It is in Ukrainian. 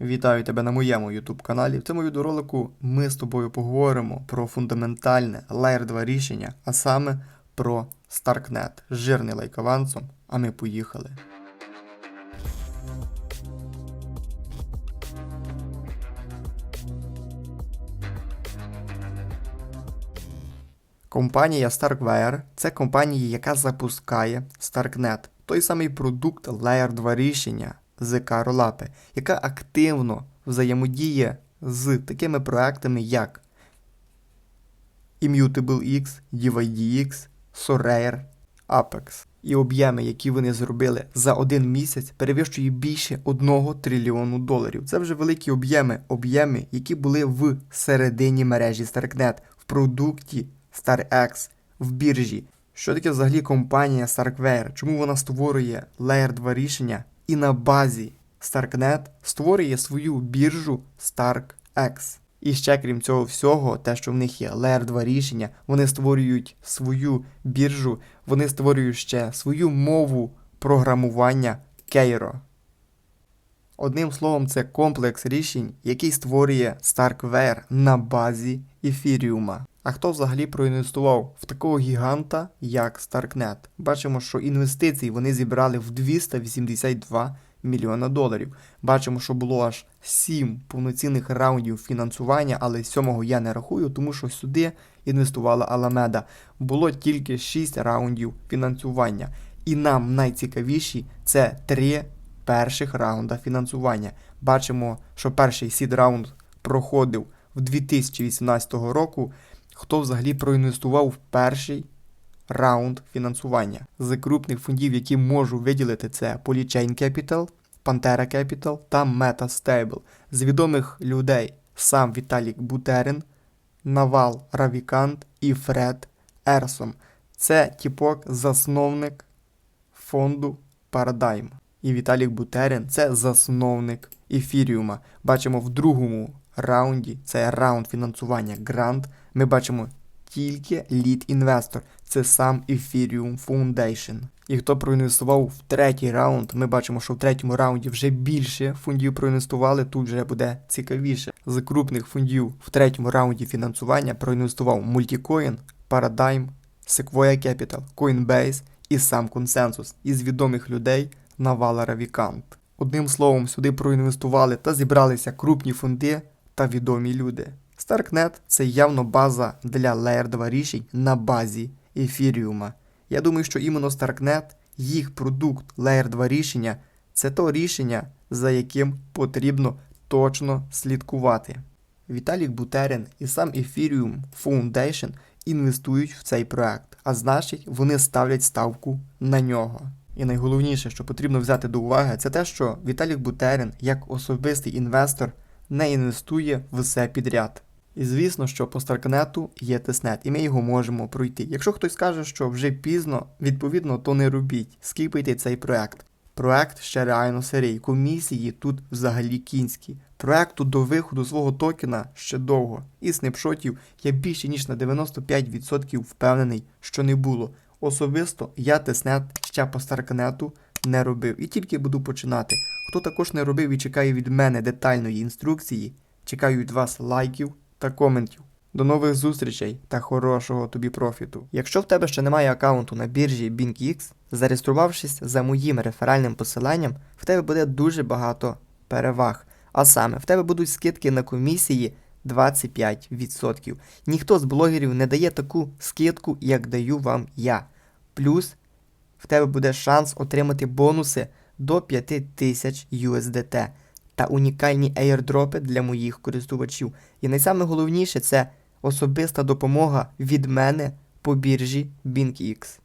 Вітаю тебе на моєму YouTube каналі. В цьому відеоролику ми з тобою поговоримо про фундаментальне Layer 2 рішення, а саме про Starknet. Жирний лайк авансом, а ми поїхали. Компанія Starkware – це компанія, яка запускає Starknet, той самий продукт Layer 2 рішення ЗК Rollup, яка активно взаємодіє з такими проектами, як Immutable X, DivideX, Sorare, Apex. І об'єми, які вони зробили за один місяць, перевищує більше 1 трильйону доларів. Це вже великі об'єми, об'єми, які були в середині мережі Starknet, в продукті StarX, в біржі. Що таке взагалі компанія Starkware? Чому вона створює Layer 2 рішення і на базі Starknet створює свою біржу StarkX? І ще крім цього всього, те, що в них є Layer 2 рішення, вони створюють свою біржу, вони створюють ще свою мову програмування Keiro. Одним словом, це комплекс рішень, який створює Starkware на базі ефіріума. А хто взагалі проінвестував в такого гіганта, як Starknet? Бачимо, що інвестицій вони зібрали в 282 мільйона доларів. Бачимо, що було аж 7 повноцінних раундів фінансування, але сьомого я не рахую, тому що сюди інвестувала Alameda. Було тільки 6 раундів фінансування. І нам найцікавіші це три перших раунда фінансування. Бачимо, що перший сід раунд проходив в 2018 року. Хто взагалі проінвестував в перший раунд фінансування? З крупних фондів, які можу виділити, це Polychain Capital, Pantera Capital та MetaStable. З відомих людей сам Віталік Бутерин, Навал Равікант і Фред Ерсом. Це тіпок засновник фонду Paradigm. І Віталік Бутерин це засновник ефіріума. Бачимо в другому раунді, це раунд фінансування грант. Ми бачимо тільки лід-інвестор. Це сам Ethereum Foundation. І хто проінвестував в третій раунд, ми бачимо, що в третьому раунді вже більше фондів проінвестували, тут вже буде цікавіше. З крупних фондів в третьому раунді фінансування проінвестував Multicoin, Paradigm, Sequoia Capital, Coinbase і сам Consensus. Із відомих людей Навала Равікант. Одним словом, сюди проінвестували та зібралися крупні фонди та відомі люди. Starknet це явно база для Layer 2 рішень на базі ефіріума. Я думаю, що іменно Starknet, їх продукт Layer 2 рішення, це то рішення, за яким потрібно точно слідкувати. Віталік Бутерин і сам Ethereum Foundation інвестують в цей проект, а значить, вони ставлять ставку на нього. І найголовніше, що потрібно взяти до уваги, це те, що Віталік Бутерин, як особистий інвестор, не інвестує все підряд. І звісно, що по Старкнету є тестнет, і ми його можемо пройти. Якщо хтось скаже, що вже пізно, відповідно, то не робіть, скіпайте цей проект. Проект ще реально сирий. Комісії тут взагалі кінські. Проекту до виходу свого токена ще довго. І снапшотів я більше ніж на 95% впевнений, що не було. Особисто я тестнет ще по Старкнету не робив і тільки буду починати. Хто також не робив і чекає від мене детальної інструкції, чекаю від вас лайків та коментів. До нових зустрічей та хорошого тобі профіту. Якщо в тебе ще немає аккаунту на біржі BinkX, зареєструвавшись за моїм реферальним посиланням, в тебе буде дуже багато переваг. А саме, в тебе будуть скидки на комісії 25%. Ніхто з блогерів не дає таку скидку, як даю вам я. Плюс в тебе буде шанс отримати бонуси до 5000 USDT та унікальні аєрдропи для моїх користувачів. І найсаме головніше це особиста допомога від мене по біржі BinkX.